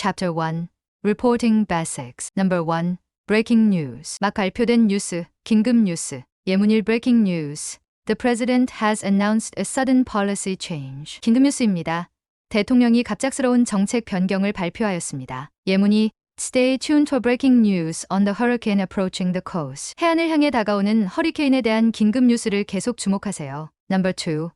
Chapter 1 Reporting Basics Number 1 Breaking News 막 발표된 뉴스, 긴급 뉴스, 예문일 Breaking News The President has announced a sudden policy change. 긴급 뉴스입니다. 대통령이 갑작스러운 정책 변경을 발표하였습니다. 예문이 Stay tuned for breaking news on the hurricane approaching the coast. 해안을 향해 다가오는 허리케인에 대한 긴급 뉴스를 계속 주목하세요. Number 2.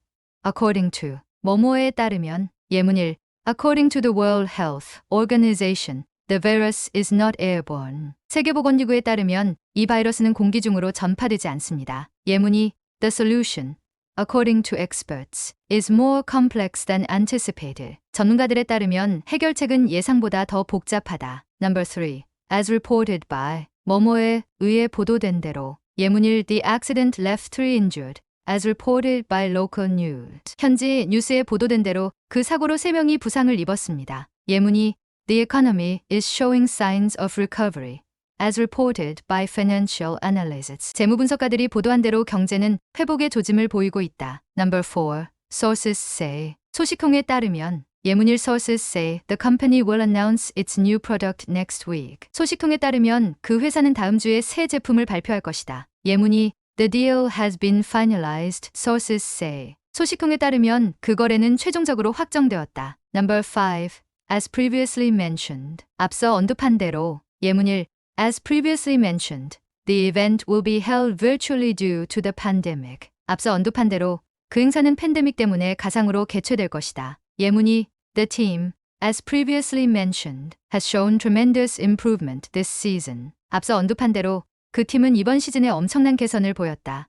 According to 뭐뭐에 따르면 예문일 According to the World Health Organization, the virus is not airborne. 세계보건기구에 따르면 이 바이러스는 공기 중으로 전파되지 않습니다. 예문이 The solution, according to experts, is more complex than anticipated. 전문가들에 따르면 해결책은 예상보다 더 복잡하다. Number 3. As reported by 뭐뭐에 의해 보도된 대로 예문일 The accident left three injured. As reported by local news. 현지 뉴스에 보도된 대로 그 사고로 3명이 부상을 입었습니다. 예문이 The economy is showing signs of recovery. As reported by financial analysts. 재무 분석가들이 보도한 대로 경제는 회복의 조짐을 보이고 있다. Number 4. Sources say. 소식통에 따르면 예문일 sources say the company will announce its new product next week. 소식통에 따르면 그 회사는 다음 주에 새 제품을 발표할 것이다. 예문이 The deal has been finalized, sources say. 소식통에 따르면 그 거래는 최종적으로 확정되었다. Number 5. As previously mentioned. 앞서 언급한 대로 예문일 As previously mentioned, the event will be held virtually due to the pandemic. 앞서 언급한 대로 그 행사는 팬데믹 때문에 가상으로 개최될 것이다. 예문이 The team, as previously mentioned, has shown tremendous improvement this season. 앞서 언급한 대로 그 팀은 이번 시즌에 엄청난 개선을 보였다.